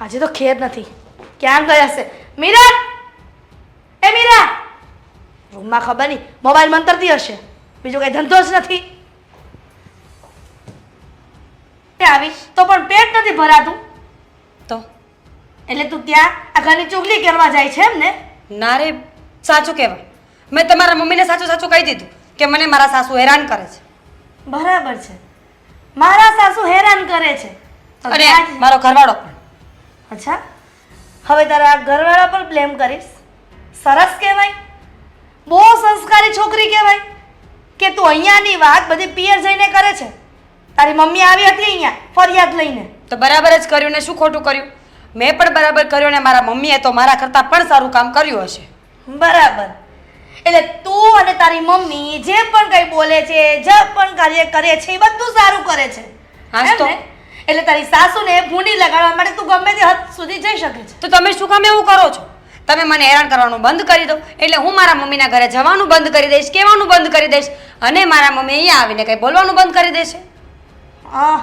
આજે તો ખેર નથી. ક્યાં ગયા છે મીરા! એ મીરા! રૂમમાં ખબર નહીં મોબાઈલ મંતરતી હશે. બીજો કઈ ધંધો જ નથી. આવીશ તો પણ પેટ નથી ભરાતું. તો? એટલે તું ત્યાં આ ઘરની ચુગલી કરવા જાય છે એમ ને? ના રે સાચું કહેવાય. મેં તમારા મમ્મીને સાચું સાચું કહી દીધું કે મને મારા સાસુ હેરાન કરે છે. બરાબર છે. મારા સાસુ હેરાન કરે છે. ત્યાં મારો ઘરવાળો પણ. અચ્છા. હવે તારા ઘરવાળા પર બ્લેમ કરીશ. સરસ કહેવાય. બહુ સંસ્કારી છોકરી કહેવાય કે તું અહીંયાની વાત બધી પિયર જઈને કરે છે. તારી મમ્મી આવી હતી અહીંયા ફરિયાદ લઈને. તો બરાબર જ કર્યું ને શું ખોટું કર્યું? મેં પણ બરાબર કર્યું ને મારા મમ્મીએ તો મારા કરતાં પણ સારું કામ કર્યું હશે. બરાબર. એટલે તું અને તારી મમ્મી જે પણ કંઈ બોલે છે જે પણ કાર્ય કરે છે એ બધું સારું કરે છે. હા તો. એટલે તારી સાસુને ભૂંડી લગાડવા માટે તું ગમે તે હદ સુધી જઈ શકે છે. તો તમે શું કામ એવું કરો છો? તમે મને હેરાન કરવાનું બંધ કરી દો. એટલે હું મારા મમ્મીના ઘરે જવાનું બંધ કરી દઈશ કહેવાનું બંધ કરી દઈશ અને મારા મમ્મી અહીંયા આવીને કંઈ બોલવાનું બંધ કરી દેશે. હા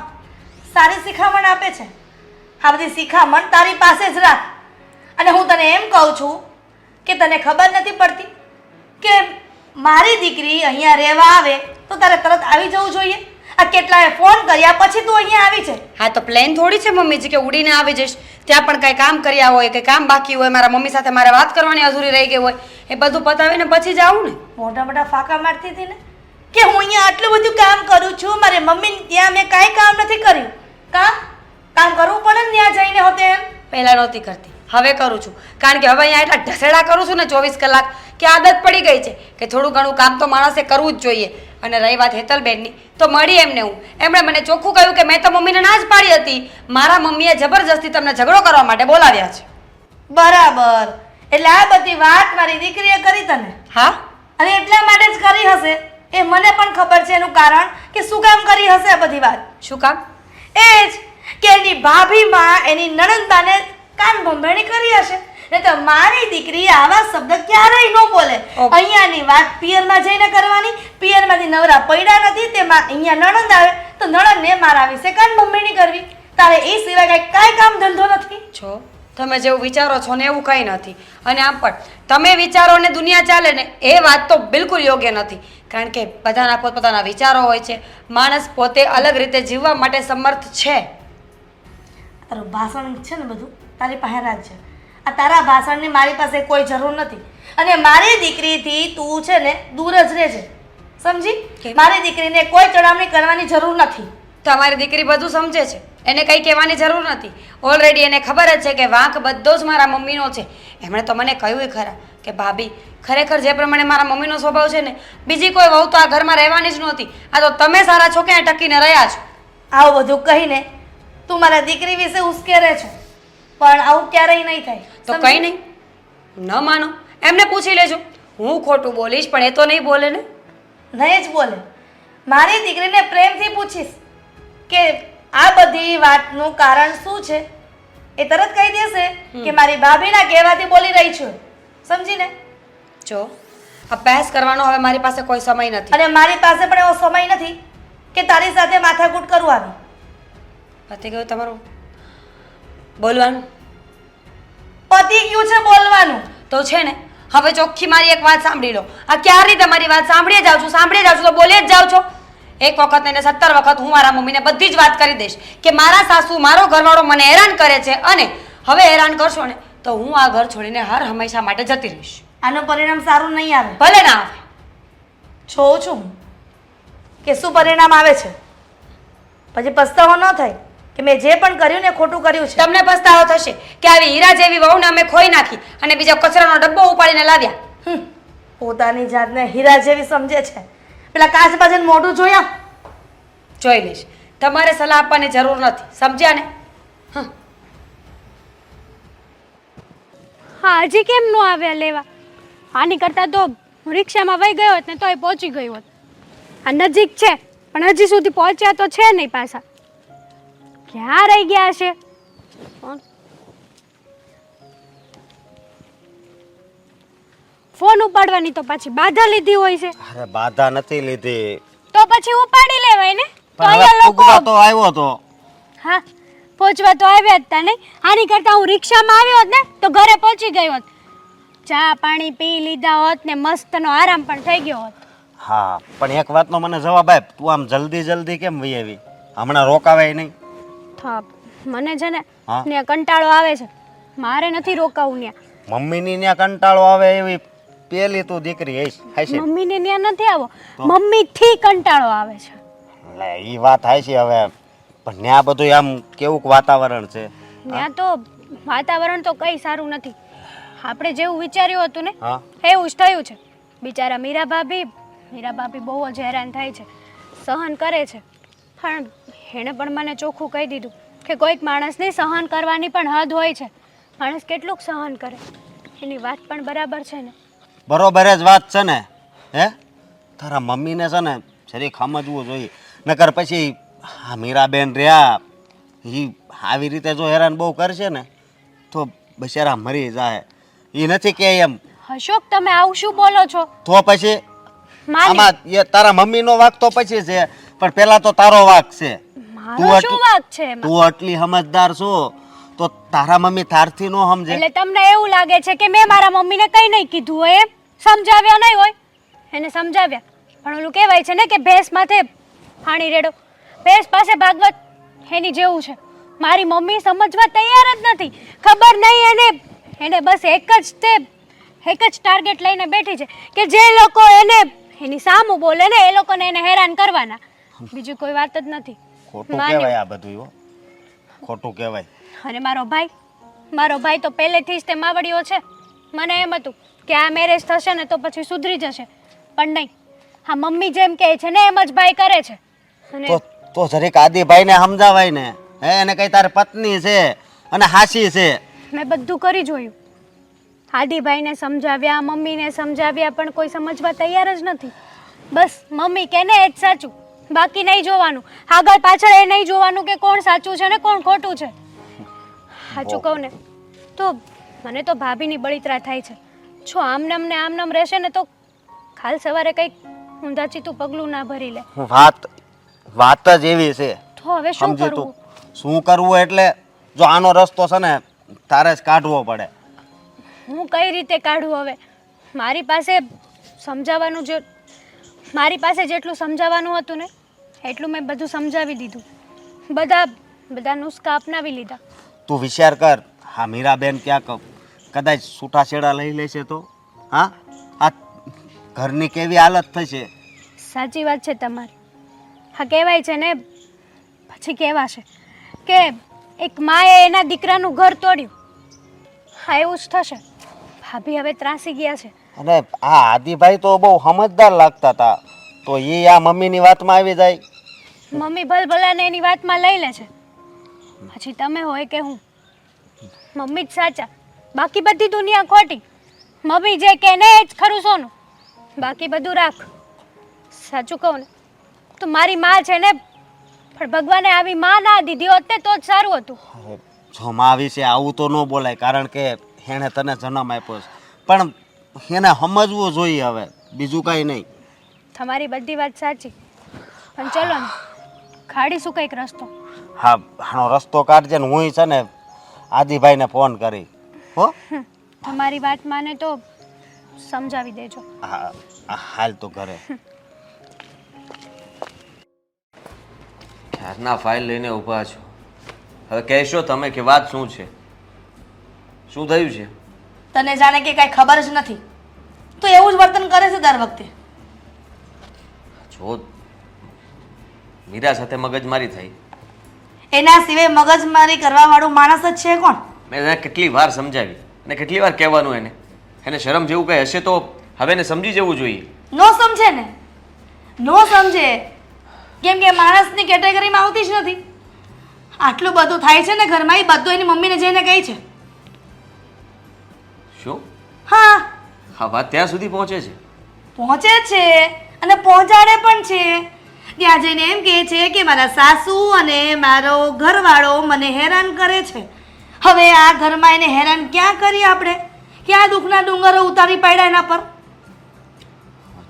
સારી શિખામણ આપે છે. આ બધી શિખામણ તારી પાસે જ રાખ. અને હું તને એમ કહું છું કે તને ખબર નથી પડતી કે મારી દીકરી અહીંયા રહેવા આવે તો તારે તરત આવી જવું જોઈએ. આ કેટલાએ ફોન કર્યા પછી તું અહીંયા આવી છે? હા તો પ્લેન થોડી છે મમ્મીજી કે ઉડીને આવી જઈશ. ત્યાં પણ કાંઈ કામ કર્યા હોય કે કામ બાકી હોય મારા મમ્મી સાથે મારે વાત કરવાની અધૂરી રહી ગઈ હોય એ બધું પતાવીને પછી જ આવું ને. મોટા મોટા ફાંકા મારતી હતી ને? કે હું અહીંયા આટલું બધું કામ કરું છું મારી મમ્મી ત્યાં મેં કાંઈ કામ નથી કર્યું. કામ કામ કરવું પડે ને ત્યાં જઈને હોતે એમ? પહેલાં નહોતી કરતી. હવે કરું છું. કારણ કે હવે અહીંયા એટલા ઢસેડા કરું છું ને ચોવીસ કલાક કે આદત પડી ગઈ છે કે થોડું ઘણું કામ તો માણસે કરવું જ જોઈએ. અને રહી વાત હેતલબેનની તો મળી એમને હું. એમણે મને ચોખ્ખું કહ્યું કે મેં તો મમ્મીને ના જ પાડી હતી. મારા મમ્મીએ જબરજસ્તી તમને ઝઘડો કરવા માટે બોલાવ્યા છે. બરાબર. એટલે આ બધી વાત મારી દીકરીએ કરી તને? હા? અને એટલા માટે જ કરી હશે? એ મને પણ ખબર છે એનું કારણ કે શું કામ કરી હશે આ બધી વાત? શું કામ? એ જ કે એની ભાભીમાં એની નણંદાને કાન ભંભેણી કરી હશે. ને તો મારી દીકરી આવા શબ્દ ક્યારેય ન બોલે. અહીંયાની વાત પિયરમાં જઈને કરવાની. પિયરમાંથી નવરા પડ્યા નથી તેમાં અહીંયા નણંદ આવે. તો નણંદને મારા વિશે કાન મમ્મીની કરવી? તારે એ સિવાય કાંઈ કાંઈ કામ ધંધો નથી? છો? તમે જેવું વિચારો છો ને એવું કંઈ નથી. અને આમ પણ તમે વિચારો ને દુનિયા ચાલે ને એ વાત તો બિલકુલ યોગ્ય નથી. કારણ કે બધાના પોતપોતાના વિચારો હોય છે. માણસ પોતે અલગ રીતે જીવવા માટે સમર્થ છે. તારું ભાષણ છે ને બધું? તારી પાસે રાખજે આ તારા ભાષણની મારી પાસે કોઈ જરૂર નથી. અને મારી દીકરીથી તું છે ને દૂર જ રહેજે. સમજી? મારી દીકરીને કોઈ ચડામણી કરવાની જરૂર નથી. તમારી દીકરી બધું સમજે છે. એને કંઈ કહેવાની જરૂર નથી. ઓલરેડી એને ખબર જ છે કે વાંક બધો જ મારા મમ્મીનો છે. એમણે તો મને કહ્યું ખરા કે ભાભી ખરેખર જે પ્રમાણે મારા મમ્મીનો સ્વભાવ છે ને બીજી કોઈ વહુ તો આ ઘરમાં રહેવાની જ નહોતી. આ તો તમે સારા છો કે ટકીને રહ્યા છો? આવું બધું કહીને તું મારા દીકરી વિશે ઉશ્કેરે છે. પણ આવું ક્યારેય નહીં થાય. તો? કંઈ નહીં. ન માનો. એમને પૂછી લેજો. હું ખોટું બોલીશ પણ એ તો નહીં બોલે ને? નહીં જ બોલે. મારી દીકરીને પ્રેમથી પૂછીશ કે આ બધી વાતનું કારણ શું છે? એ તરત કહી દેશે કે મારી ભાભીના કહેવાથી બોલી રહી છું. સમજીને? જો અભ્યાસ કરવાનો હવે મારી પાસે કોઈ સમય નથી. અને મારી પાસે પણ એવો સમય નથી કે તારી સાથે માથાકૂટ કરું આવી. પતી ગયું તમારું બોલવાનું? પતી ગયું છે બોલવાનું. તો છે ને હવે ચોખ્ખી મારી એક વાત સાંભળી લો. આ ક્યારની તમારી વાત સાંભળીએ જાઉં છું? સાંભળીએ જાઉં છું તો બોલે જ જાઉં છો. એક વખત એને સત્તર વખત હું મારા મમ્મીને બધી જ વાત કરી દઈશ કે મારા સાસુ મારો ઘરવાળો મને હેરાન કરે છે અને હવે હેરાન કરશો ને તો હું આ ઘર છોડીને હર હંમેશા માટે જતી રહીશ. આનું પરિણામ સારું નહીં આવે. ભલે ના આવે. જોઉં છું કે શું પરિણામ આવે છે? પછી પસ્તાવો ન થાય? કે મેં જે પણ કર્યું ને ખોટું કર્યું છે. તમને પસ્તાવો થશે કે આવી હીરા જેવી વહુને અમે ખોઈ નાખી અને બીજા કચરાનો ડબ્બો ઉપાડીને લાવ્યા. હમ, પોતાની જાતને હીરા જેવી સમજે છે. પેલા કાચ મોઢું જોયા? જોઈ લઈશ. તમારે સલાહ આપવાની જરૂર નથી. સમજ્યા ને? હં હા હજી કેમ ન આવ્યા લેવા? આની કરતાં તો રિક્ષામાં વહી ગયો હોત ને તોય પહોંચી ગયો હોત. આ નજીક છે પણ હજી સુધી પહોંચ્યા તો છે નહીં પાછા. ક્યાં રહી ગયા છે? ફોન. ઉપાડવાની તો પાછી બાધા લીધી હોય છે. અરે બાધા નથી લીધી. તો પછી ઉપાડી લેવાય ને? તો અહીંયા લોકો તો આવ્યો તો. હા પહોંચવા તો આવ્યા જ તા નહીં. આની કરતા હું રિક્ષામાં આવ્યો હોત ને તો ઘરે પહોંચી ગયો હોત. ચા પાણી પી લીધા હોત ને મસ્તનો આરામ પણ થઈ ગયો હોત. હા પણ એક વાતનો મને જવાબ આપ. તું આમ જલ્દી જલ્દી કેમ વહી આવી? હમણાં રોકાવાય નહીં. હા મને છે ને? ને કંટાળો આવે છે. મારે નથી રોકાવું ત્યાં. મમ્મીની ત્યાં કંટાળો આવે એવી પેલી તું દીકરી હઈશ હાશે મમ્મીને ત્યાં નથી આવો. મમ્મીથી કંટાળો આવે છે. એટલે એ વાત હાશે હવે. પણ ત્યાં બધું આમ કેવું વાતાવરણ છે? ત્યાં તો વાતાવરણ તો કઈ સારું નથી. આપણે જેવું વિચાર્યું હતું ને એવું જ થયું છે. બિચારા મીરા ભાભી મીરા ભાભી બહુ જ હેરાન થાય છે. સહન કરે છે. પણ એણે પણ મને ચોખ્ખું કહી દીધું કે કોઈક માણસને સહન કરવાની પણ હદ હોય છે. માણસ કેટલુંક સહન કરે. એની વાત પણ બરાબર છે ને. બરોબર જ વાત છે ને. હે? તારા મમ્મીને છે ને જરીક સમજવું જોઈએ. નકર પછી આ મીરાબેન રહ્યા એ આવી રીતે જો હેરાન બહુ કરશે ને તો બિચારા મરી જાય. એ નથી કે એમ. અશોક તમે આવું શું બોલો છો? તો પછી આમાં તારા મમ્મીનો વાક તો પછી છે પણ પહેલાં તો તારો વાક છે. મારો તું શું આટલું- વાંક છે એમાં? તું આટલી સમજદાર છો તો તારા મમ્મી તારથી નો સમજે. એટલે તમને એવું લાગે છે કે મેં મારા મમ્મીને કંઈ નહીં કીધું હોય એમ? સમજાવ્યા નહીં હોય? એને સમજાવ્યા. પણ ઓલું કહેવાય છે ને કે ભેંસ માથે પાણી રેડો. ભેંસ પાસે ભાગવત એની જેવું છે. મારી મમ્મી સમજવા તૈયાર જ નથી. ખબર નહીં એને. એને બસ એક જ તે એક જ ટાર્ગેટ લઈને બેઠી છે કે જે લોકો એને એની સામું બોલે ને એ લોકોને એને હેરાન કરવાના. બીજું કોઈ વાત જ નથી. ખોટું માન્યું. કહેવાય આ બધું હો. ખોટું કહેવાય. અને મારો ભાઈ મારો ભાઈ તો પહેલેથી જ તે માવડીઓ છે. મને એમ હતું કે આ મેરેજ થશે ને તો પછી સુધરી જશે. પણ નહીં હા મમ્મી જેમ કહે છે ને એમ જ ભાઈ કરે છે. અને તો તો જરીક આદિભાઈને સમજાવાય ને હે? એને કઈ તારી પત્ની છે અને હાસી છે. મેં બધું કરી જોયું. આદિભાઈને સમજાવ્યા મમ્મીને સમજાવ્યા પણ કોઈ સમજવા તૈયાર જ નથી. બસ મમ્મી કે ને એ જ સાચું. બાકી નહીં જોવાનું. આગળ પાછળ એ નહીં જોવાનું કે કોણ સાચું છે ને કોણ ખોટું છે. સાચું કહું ને તો મને તો ભાભીની બળિતરા થાય છે. જો આમનામ ને આમનામ રહેશે ને તો કાલ સવારે કંઈક ઊંધાચી તું પગલું ના ભરી લે. વાત વાત જ એવી છે. તો હવે શું સમજી તું. કરવું? શું કરવું એટલે જો આનો રસ્તો છે ને તારે જ કાઢવો પડે. હું કઈ રીતે કાઢું હવે? મારી પાસે સમજાવવાનું જે મારી પાસે જેટલું સમજાવવાનું હતું ને એટલું મેં બધું સમજાવી દીધું. બધા બધા નુસ્ખા અપનાવી લીધા. તું વિચાર કર હા મીરાબેન ક્યાંક કદાચ છૂટાછેડા લઈ લેશે તો? હા? આ ઘરની કેવી હાલત થશે? સાચી વાત છે તમારી. હા કહેવાય છે ને પછી કહેવાશે કે એક માએ એના દીકરાનું ઘર તોડ્યું. હા એવું જ થશે. ભાભી હવે ત્રાસી ગયા છે. અને આ આદિભાઈ તો બહુ સમજદાર લાગતા હતા. તો એ આ મમ્મીની વાતમાં આવી જાય. મમ્મી ભલભલાને એની વાતમાં લઈ લે છે. પછી તમે હોય કે હું. મમ્મી જ સાચા. બાકી બધી દુનિયા ખોટી. મમ્મી જે કે ને એ જ ખરું સોનું. બાકી બધું રાખ. સાચું કહું ને તો મારી માં છે ને પણ ભગવાને આવી માં ના દીધી હોત ને તો જ સારું હતું. જો મા વિશે આવું તો ન બોલાય કારણ કે એણે તને જન્મ આપ્યો છે. પણ એને સમજવું જોઈએ હવે બીજું કાંઈ નહીં. તમારી બધી વાત સાચી. પણ ચલો ને કાઢીશું કંઈક રસ્તો. હા આનો રસ્તો કાઢજે ને હું છે ને આદિભાઈને ફોન કરી. હો? તમારી વાત માને તો સમજાવી દેજો. હા હા, હાલ તો ઘરે. ક્યારના ફાઇલ લઈને ઊભા છો. હવે કહેશો તમે કે વાત શું છે? શું થયું છે? તને જાણે કે કાંઈ ખબર જ નથી. તો એવું જ વર્તન કરે છે દર વખતે. જો મીરા સાથે મગજમારી થઈ. એના સિવાય મગજમારી કરવા વાળું માણસ જ છે કોણ? મેં એને કેટલી વાર સમજાવી અને કેટલી વાર કહેવાનું એને. એને શરમ જેવું કંઈ હશે તો હવે એને સમજી જવું જોઈએ. નો સમજે ને. નો સમજે. કેમ કે માણસની કેટેગરીમાં આવતી જ નથી. આટલું બધું થાય છે ને ઘરમાં એ બધું એની મમ્મીને જઈને કહે છે. શું? હા. હા વાત ત્યાં સુધી પહોંચે છે. પહોંચે છે અને પહોંચાડે પણ છે. ત્યાં જઈને એમ કહે છે કે મારા સાસુ અને મારો ઘરવાળો મને હેરાન કરે છે. હવે આ ઘરમાં એને હેરાન ક્યાં કરીએ આપણે? ક્યાં દુઃખના ડુંગરો ઉતારી પાડ્યા એના પર?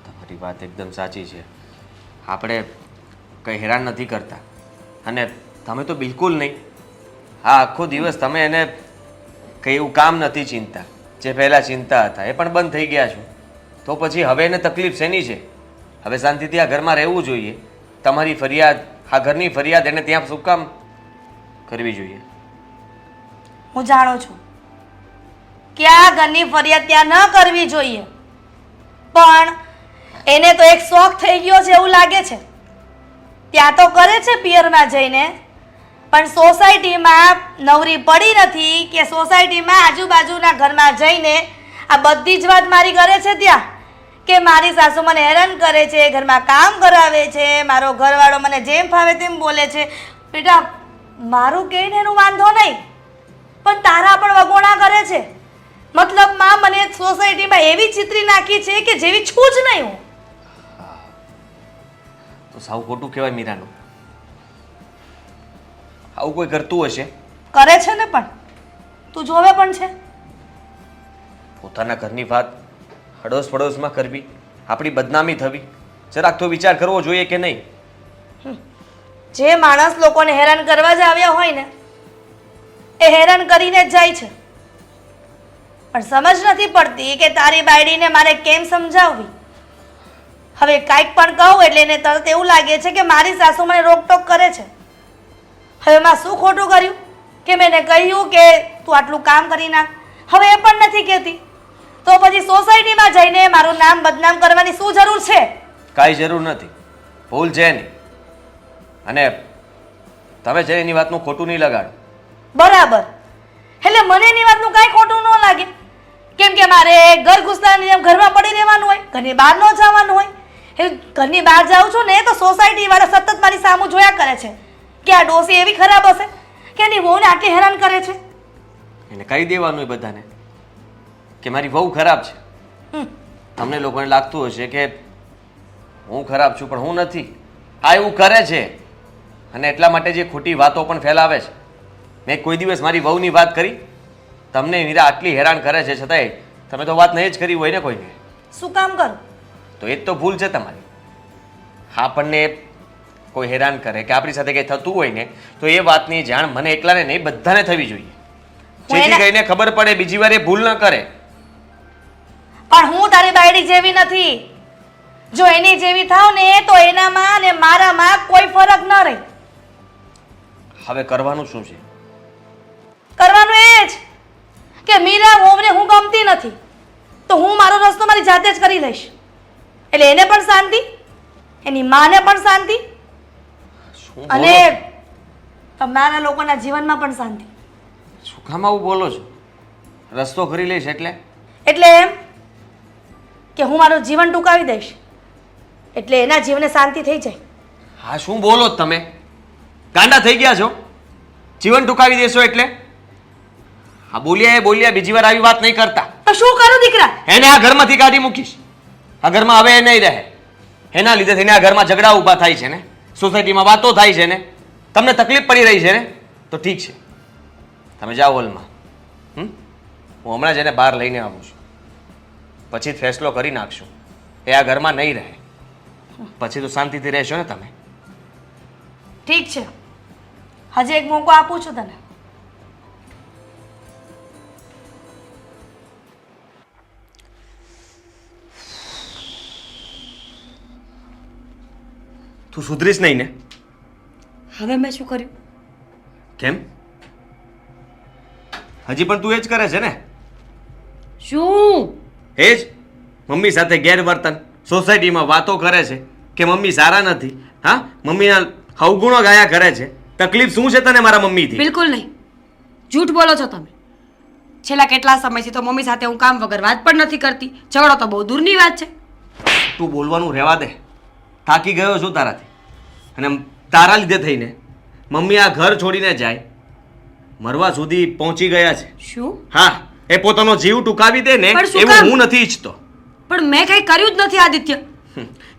તમારી વાત એકદમ સાચી છે. આપણે કંઈ હેરાન નથી કરતા. અને તમે તો બિલકુલ નહીં. આ આખો દિવસ તમે એને કંઈ એવું કામ નથી ચિંતા. જે પહેલાં ચિંતા હતા, એ પણ બંધ થઈ ગયા છો. તો પછી હવે એને તકલીફ શેની છે? હવે શાંતિથી આ ઘરમાં રહેવું જોઈએ. તમારી ફરિયાદ, આ ઘરની ફરિયાદ એને ત્યાં શું કામ કરવી જોઈએ? હું જાણું છું કે આ ઘરની ફરિયાદ ત્યાં ન કરવી જોઈએ. પણ એને તો એક શોખ થઈ ગયો છે એવું લાગે છે. ત્યાં તો કરે છે પિયરમાં જઈને. પણ સોસાયટીમાં નવરી પડી નથી કે સોસાયટીમાં આજુબાજુના ઘરમાં જઈને આ બધી જ વાત મારી કરે છે ત્યાં? કે મારી સાસુ મને હેરાન કરે છે, ઘરમાં કામ કરાવે છે, મારો ઘરવાળો મને જેમ ફાવે તેમ બોલે છે. બેટા, મારું કહીને એનું વાંધો નહીં, પણ તારા પણ વગોણા કરે છે. મતલબમાં મને સોસાયટીમાં એવી ચિત્રી નાખી છે કે જેવી છું જ નહીં હું. તો સાવ ખોટું કહેવાય મીરાનું. આવું કોઈ કરતું હશે? કરે છે ને પણ. તું જોવે પણ છે. પોતાના ઘરની વાત હડોસ પડોશમાં કરવી આપણી બદનામી થવી જરાક તો વિચાર કરવો જોઈએ કે નહીં? જે માણસ લોકોને હેરાન કરવા જ આવ્યા હોય ને એ હેરાન કરીને જ જાય છે. પણ સમજ નથી પડતી કે તારી બાયડીને મારે કેમ સમજાવવી. હવે કાંઈક પણ કહું એટલે એને તરત એવું લાગે છે કે મારી સાસુ મને રોકટોક કરે છે. હવે એમાં શું ખોટું કર્યું? કે મેં એને કહ્યું કે તું આટલું કામ કરી નાખ. હવે એ પણ નથી કહેતી. તો પછી સોસાયટીમાં જઈને મારું નામ બદનામ કરવાની શું જરૂર છે? કાંઈ જરૂર નથી. ભૂલ છે નહીં અને તમે છે એની વાતનું ખોટું નહીં લગાડો. બરાબર. એટલે મને એની વાતનું કાંઈ ખોટું ન લાગે. કેમ કે મારે ઘર ઘૂસતાની જેમ ઘરમાં પડી રહેવાનું હોય ઘરની બહાર ન જવાનું હોય. એ ઘરની બહાર જાઉં છું ને તો સોસાયટી વાળા સતત મારી સામું જોયા કરે છે. કે આ ડોસી એવી ખરાબ હશે કે એની વહુને આટલી હેરાન કરે છે? એને કહી દેવાનું એ બધાને કે મારી વહુ ખરાબ છે. તમને લોકોને લાગતું હશે કે હું ખરાબ છું પણ હું નથી. આ એવું કરે છે. અને એટલા માટે જે ખોટી વાતો પણ ફેલાવે છે. મેં કોઈ દિવસ મારી વહુની વાત કરી. તમને મીરા આટલી હેરાન કરે છે છતાંય તમે તો વાત નહીં જ કરી હોય ને કોઈને. શું કામ કરો? તો એ જ તો ભૂલ છે તમારી. આપણને કોઈ હેરાન કરે કે આપણી સાથે કંઈ થતું હોય ને તો એ વાતની જાણ મને એકલાને નહીં બધાને થવી જોઈએ. જેથી કરીને ખબર પડે બીજી વાર એ ભૂલ ન કરે. પણ હું તારી બાયડી જેવી નથી. જો એની જેવી થાવ ને તો એનામાં ને મારામાં કોઈ ફરક ન રહે. હવે કરવાનું શું છે? કરવાનું એ જ કે મીરા વહુને હું ગમતી નથી. તો હું મારો રસ્તો મારી જાતે જ કરી લઈશ. એટલે એને પણ શાંતિ એની માને પણ શાંતિ શું અને છો? તમારા લોકોના જીવનમાં પણ શાંતિ. શું કામ આવું બોલો છો? રસ્તો કરી લઈશ એટલે? એટલે એમ કે હું મારું જીવન ટૂંકાવી દઈશ. એટલે એના જીવને શાંતિ થઈ જાય. હા શું બોલો છો તમે? ગાંડા થઈ ગયા છો? જીવન ટૂંકાવી દેશો એટલે? હા બોલ્યા એ બોલ્યા બીજી વાર આવી વાત નહીં કરતા. તો શું કરું દીકરા? એને આ ઘરમાંથી કાઢી મૂકીશ. આ ઘરમાં હવે એ નહીં રહે. એના લીધે થઈને આ ઘરમાં ઝઘડા ઊભા થાય છે ને? સોસાયટીમાં વાતો થાય છે ને, તમને તકલીફ પડી રહી છે ને, તો ઠીક છે. તમે જાઓ હોલમાં. હમ? હું હમણાં જ એને બહાર લઈને આવું છું. પછી ફેસલો કરી નાખશું. એ આ ઘરમાં નહીં રહે. પછી તો શાંતિથી રહેશો ને તમે. ઠીક છે. હજી એક મોકો આપું છું તને. તું સુધરીશ નહીં ને. હવે મેં શું કર્યું? કેમ? હજી પણ તું એ જ કરે છે ને? શું? એ જ. મમ્મી સાથે ગેરવર્તન. સોસાયટીમાં વાતો કરે છે કે મમ્મી સારા નથી. હા? મમ્મીના અવગુણો ગાયા કરે છે. તકલીફ શું છે તને મારા મમ્મીથી? બિલકુલ નહીં. જૂઠ બોલો છો તમે. છેલ્લા કેટલા સમયથી તો મમ્મી સાથે હું કામ વગર વાત પણ નથી કરતી. ઝઘડો તો બહુ દૂરની વાત છે. તું બોલવાનું રહેવા દે. થાકી ગયો છું તારાથી. અને તારા લીધે થઈને મમ્મી આ ઘર છોડીને જાય મરવા સુધી પહોંચી ગયા છે. શું? હા એ પોતાનો જીવ ટૂંકાવી દે ને પણ શું એવું કામ? હું નથી ઈચ્છતો. પણ મેં કઈ કર્યું જ નથી આદિત્ય.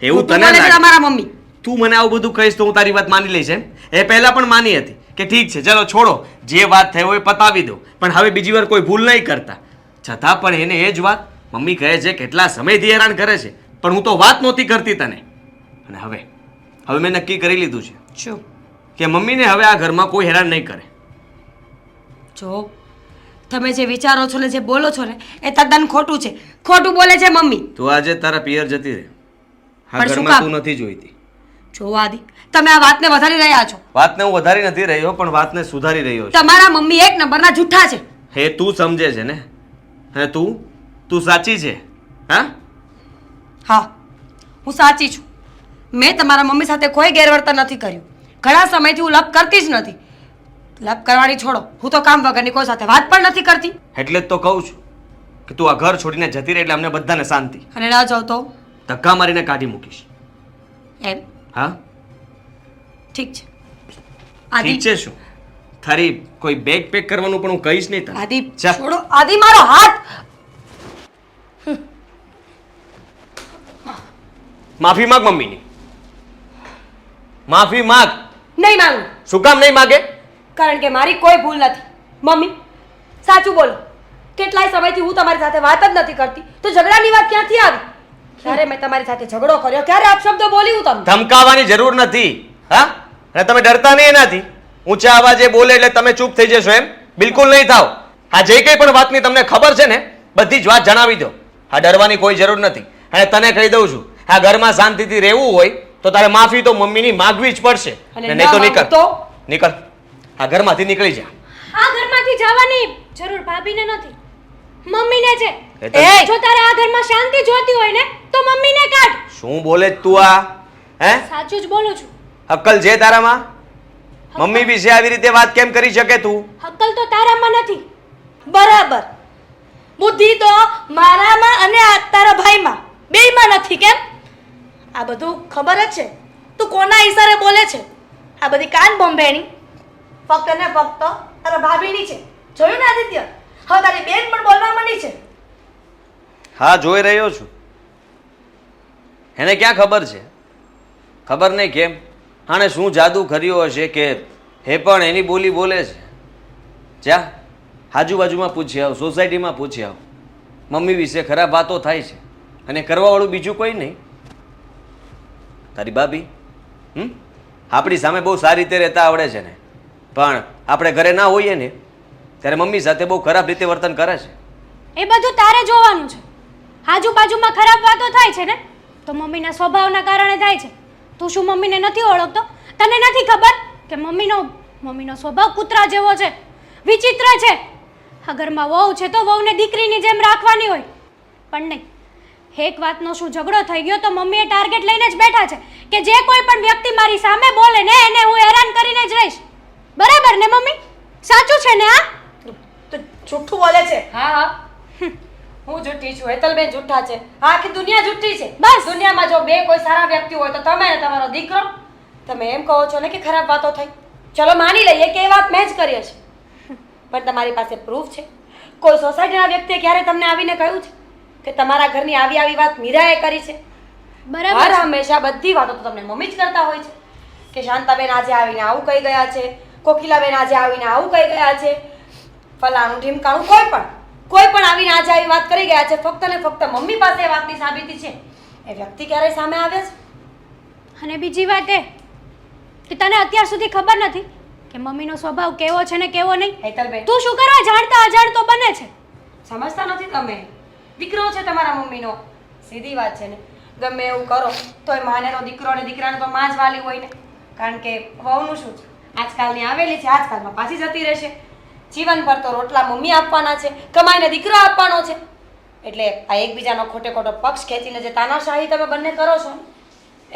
એવું તને મારા મમ્મી. તું મને આવું બધું કહીશ તો હું તારી વાત માની લઈશ એમ. એ પહેલા પણ માની હતી કે ઠીક છે ચલો છોડો. જે વાત થઈ હોય એ પતાવી દો પણ હવે બીજી વાર કોઈ ભૂલ નહીં કરતા. છતાં પણ એને એ જ વાત મમ્મી કહે છે કેટલા સમયથી હેરાન કરે છે. પણ હું તો વાત નહોતી કરતી તને. અને હવે? હવે મેં નક્કી કરી લીધું છે શું કે મમ્મીને હવે આ ઘરમાં કોઈ હેરાન નહીં કરે. જો તમે જે વિચારો છો ને જે બોલો છો ને એ તદ્દન ખોટું છે. ખોટું બોલે છે મમ્મી. તું આજે તારા પિયર જતી રહે. પણ શું ઘરમાં કામ? તું નથી જોઈતી. જો આદિ તમે આ વાતને વધારી રહ્યા છો. વાતને હું વધારી નથી રહ્યો પણ વાતને સુધારી રહ્યો છું. તમારા મમ્મી એક નંબરના જૂઠા છે. હે તું સમજે છે ને? હે તું? તું સાચી છે? હા? હા હું સાચી છું. મેં તમારા મમ્મી સાથે કોઈ ગેરવર્તન નથી કર્યું. ઘણા સમયથી હું લપ કરતી જ નથી. લપ કરવાની છોડો. હું તો કામ વગરની કોઈ સાથે વાત પણ નથી કરતી. એટલે જ તો કહું છું કે તું આ ઘર છોડીને જતી રહે એટલે અમને બધાને શાંતિ. અને ના જાઉં તો? ધક્કા મારીને કાઢી મૂકીશ. એમ? હા? ઠીક છે. ઠીક છે શું? તારી કોઈ બેગ પેક કરવાનું પણ હું કહીશ નહીં તને. આદિ. છોડો. આદિ મારો હાથ! માફી માંગ મમ્મીની. માફી માંગ. નહીં માંગુ. શું કામ નહીં માગે? કારણ કે મારી કોઈ ભૂલ નથી. મમ્મી સાચું બોલો. કેટલાય સમયથી હું તમારી સાથે વાત જ નથી કરતી. તો ઝઘડાની વાત ક્યાંથી આવી? ક્યારે મેં તમારી સાથે ઝઘડો કર્યો? ક્યારે આપ શબ્દો બોલી હું તમને? ધમકાવવાની જરૂર નથી હા? અને તમે ડરતા નહીં એનાથી. ઊંચા અવાજે બોલે એટલે તમે ચૂપ થઈ જશો એમ. બિલકુલ નહીં થાવ. આ જે કંઈ પણ વાતની તમને ખબર છે ને બધી જ વાત જણાવી દો. આ ડરવાની કોઈ જરૂર નથી. અને તને કહી દઉં છું આ ઘરમાં શાંતિથી રહેવું હોય તો તારે માફી તો મમ્મીની માગવી જ પડશે. અને નહીં તો નીકળ. તો? નીકળ. આ ઘરમાંથી નીકળી જા. આ ઘરમાંથી જવાની જરૂર ભાભીને નથી. મમ્મીને છે. એ જો તારે આ ઘરમાં શાંતિ જોતી હોય ને તો મમ્મીને કાઢ. શું બોલે તું આ? હે? સાચું જ બોલું છું. અક્કલ છે તારામાં? મમ્મી વિશે આવી રીતે વાત કેમ કરી શકે તું? અક્કલ તો તારામાં નથી. બરાબર. બુદ્ધિ તો મારામાં અને આ તારા ભાઈમાં. બેયમાં નથી કેમ? આ બધું ખબર જ છે. તું કોના ઈશારે બોલે છે? આ બધી કાન બોમ્બેની ફક્ત ને ફક્ત તારા ભાભીની છે. જોયું ને આદિત્ય? હવે તારી બેન પણ બોલવા માંડી છે. હા, જોઈ રહ્યો છું. એને ક્યાં ખબર છે? ખબર નહીં કેમ? આણે શું જાદુ કર્યો હશે કે હે પણ એની બોલી બોલે છે? જા, આજુબાજુમાં પૂછી આવ, સોસાયટીમાં પૂછી આવ. મમ્મી વિશે ખરાબ વાતો થાય છે. અને કરવાવાળું બીજું કોઈ નહીં. તારી ભાભી? હમ? આપણી સામે બહુ સારી રીતે રહેતા આવડે છે ને. પણ આપણે ઘરે ના હોઈએ ને, ત્યારે મમ્મી સાથે બહુ ખરાબ રીતે વર્તન કરે છે. એ બધું તારે જોવાનું છે. આજુબાજુમાં ખરાબ વાતો થાય છે ને, તો મમ્મીના સ્વભાવના કારણે થાય છે. તું શું મમ્મીને નથી ઓળખતો? તને નથી ખબર કે મમ્મીનો મમ્મીનો સ્વભાવ કૂતરા જેવો છે, વિચિત્ર છે? આ ઘરમાં વહુ છે તો વહુને દીકરીની જેમ રાખવાની હોય. પણ નહીં. એક વાતનો શું ઝઘડો થઈ ગયો તો મમ્મીએ ટાર્ગેટ લઈને જ બેઠા છે કે જે કોઈ પણ વ્યક્તિ મારી સામે બોલે ને એને હું હેરાન કરીને જ રહીશ. બરાબર ને મમ્મી? સાચું છે ને આ? તો જૂઠું બોલે છે. હા હા. હું જુઠ્ઠી છું. હેતલબેન જુઠ્ઠા છે. હા આખી દુનિયા જુઠ્ઠી છે. બસ. દુનિયામાં જો બે કોઈ સારા વ્યક્તિ હોય તો તમે ને તમારો દીકરો. તમે એમ કહો છો ને કે ખરાબ વાતો થઈ. ચલો માની લઈએ કે એ વાત મેં જ કરી છે પણ તમારી પાસે પ્રૂફ છે. કોઈ સોસાયટીના વ્યક્તિએ ક્યારે તમને આવીને કહ્યું છે? કે તમારા ઘરની આવી આવી વાત મીરાએ કરી છે? બરાબર હંમેશા બધી વાતો તો તમને મમ્મી જ કરતા હોય છે. કે શાંતાબેન આજે આવીને આવું કહી ગયા છે કોકિલાબેન આજે આવીને આવું કહી ગયા છે ફલાણું ઢીમકાણું કોઈ પણ કોઈ પણ આવીને આજે આવી વાત કરી ગયા છે ફક્ત ને ફક્ત મમ્મી પાસે વાતની સાબિતી છે. એ વ્યક્તિ ક્યારેય સામે આવે છે? અને બીજી વાત એ કે તને અત્યાર સુધી ખબર નથી કે મમ્મીનો સ્વભાવ કેવો છે ને કેવો નહીં? તું શું કરવા જાણતા અજાણતો બને છે? સમજતા નથી તમે? દીકરો છે તમારા મમ્મીનો. સીધી વાત છે ને. ગમે એવું કરો, તોય માનેનો દીકરો અને દીકરાને તો માં જ વાલી હોય ને. કારણ કે વહુનું શું છે? આજકાલની આવેલી છે, આજકાલમાં પાછી જતી રહેશે. જીવનભર તો રોટલા મમ્મી આપવાના છે, કમાઈને દીકરો આપવાનો છે. એટલે આ એકબીજાનો ખોટે ખોટો પક્ષ ખેંચીને જે તાનાશાહી તમે બંને કરો છો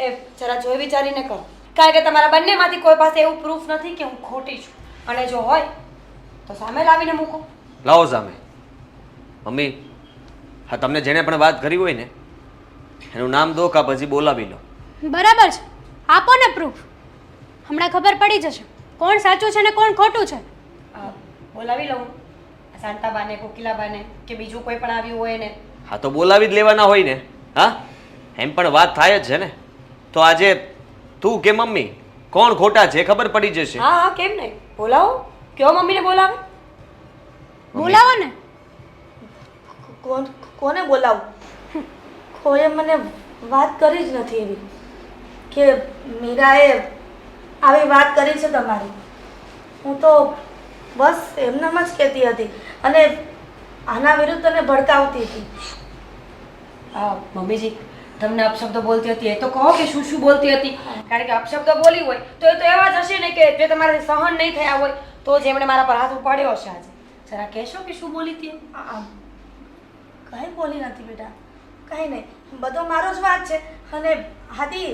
એ જરા જોઈ વિચારીને કરો. કારણ કે તમારા બંનેમાંથી કોઈ પાસે એવું પ્રૂફ નથી કે હું ખોટી છું. અને જો હોય, તો સામે લાવીને મૂકો. લાવો સામે. મમ્મી હા તમને જેણે પણ વાત કરી હોય ને એનું નામ દો કા પછી બોલાવી લો. બરાબર છે. આપો ને પ્રૂફ હમણાં ખબર પડી જશે. કોણ સાચું છે ને કોણ ખોટું છે? અ, બોલાવી લઉં. શાંતાબાને કોકિલાબાને કે બીજું કોઈ પણ આવ્યું હોય ને. હા તો બોલાવી જ લેવાના હોય ને. હા? એમ પણ વાત થાય જ છે ને. તો આજે તું કે મમ્મી? કોણ ખોટા છે? ખબર પડી જશે. હા હા કેમ નહીં? બોલાવો. કયો મમ્મીને બોલાવે? બોલાવો ને. કોણ કોને બોલાવું? કોઈએ મને વાત કરી જ નથી એવી કે મીરાએ આવી વાત કરી છે તમારી. હું તો બસ એમનેમ જ કહેતી હતી અને આના વિરુદ્ધ તને ભડકાવતી હતી. હા મમ્મીજી તમને અપશબ્દ બોલતી હતી એ તો કહો કે શું શું બોલતી હતી? કારણ કે અપશબ્દ બોલી હોય તો એ તો એવા જ હશે ને કે જે તમારાથી સહન નહીં થયા હોય તો જેમણે મારા પર હાથ ઉપાડ્યો હશે આજે. જરા કહેશો કે શું બોલી હતી? કાંઈ બોલી નથી બેટા? કંઈ નહીં. બધો મારો જ વાત છે. અને હાદી,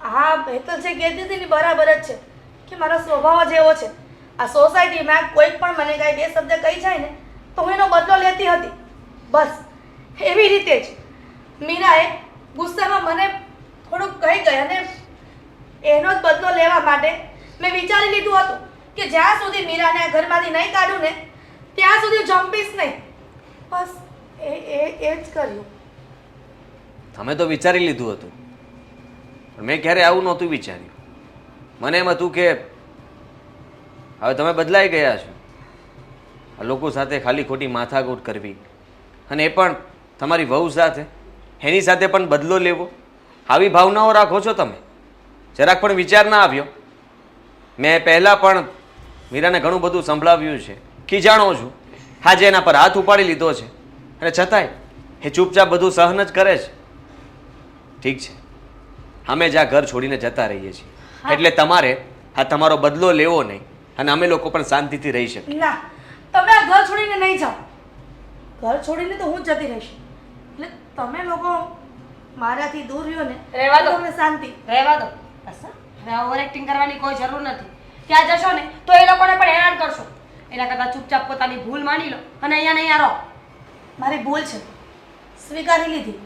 હા હેતલ જે કહેતી હતી ને બરાબર જ છે કે મારો સ્વભાવ જ એવો છે. આ સોસાયટીમાં કોઈ પણ મને કાંઈ બે શબ્દ કહી જાય ને, તો હું એનો બદલો લેતી હતી. બસ, એવી રીતે જ. મીરાએ ગુસ્સામાં મને થોડુંક કહી ગઈ અને એનો જ બદલો લેવા માટે મેં વિચારી લીધું હતું કે જ્યાં સુધી મીરાને આ ઘરમાંથી નહીં કાઢું ને, ત્યાં સુધી જમ્પીશ નહીં. બસ એ એ એ જ કર્યું. તમે તો વિચારી લીધું હતું. પણ મેં ક્યારે આવું નહોતું વિચાર્યું. મને એમ હતું કે હવે તમે બદલાઈ ગયા છો. આ લોકો સાથે ખાલી ખોટી માથાકૂટ કરવી અને એ પણ તમારી વહુ સાથે, એની સાથે પણ બદલો લેવો. આવી ભાવનાઓ રાખો છો તમે. જરાક પણ વિચાર ના આવ્યો. મેં પહેલાં પણ મીરાને ઘણું બધું સંભળાવ્યું છે. ખીજાણો છું? આજે એના પર હાથ ઉપાડી લીધો છે. અને છતાંય એ ચૂપચાપ બધું સહન જ કરે છે. ઠીક છે. અમે જ આ ઘર છોડીને જતા રહીએ છીએ. એટલે તમારે આ તમારો બદલો લેવો નહીં અને અમે લોકો પણ શાંતિથી રહી શકીએ. ના તમે આ ઘર છોડીને નહીં જાઓ. ઘર છોડીને તો હું જ જતી રહીશ. એટલે તમે લોકો મારાથી દૂર રહ્યો ને રહેવા દો. તમને શાંતિ. રહેવા દો. બસ હવે ઓવર એક્ટિંગ કરવાની કોઈ જરૂર નથી. ત્યાં જશો ને તો એ લોકોને પણ હેરાન કરશો. એના કરતાં ચૂપચાપ પોતાની ભૂલ માની લો અને અહીંયા નહીં અહીંયા રહો મારી ભૂલ છે. સ્વીકારી લીધી.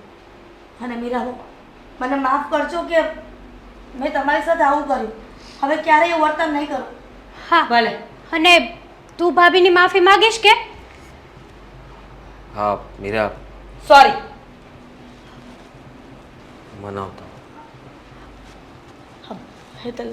અને મીરાબો મને માફ કરજો કે મેં તમારી સાથે આવું કર્યું. હવે ક્યારેય એવું વર્તન નહીં કરું. હા ભલે. અને તું ભાભીની માફી માંગીશ કે? હા મીરા. સોરી મનાવતો. હા હેતલ.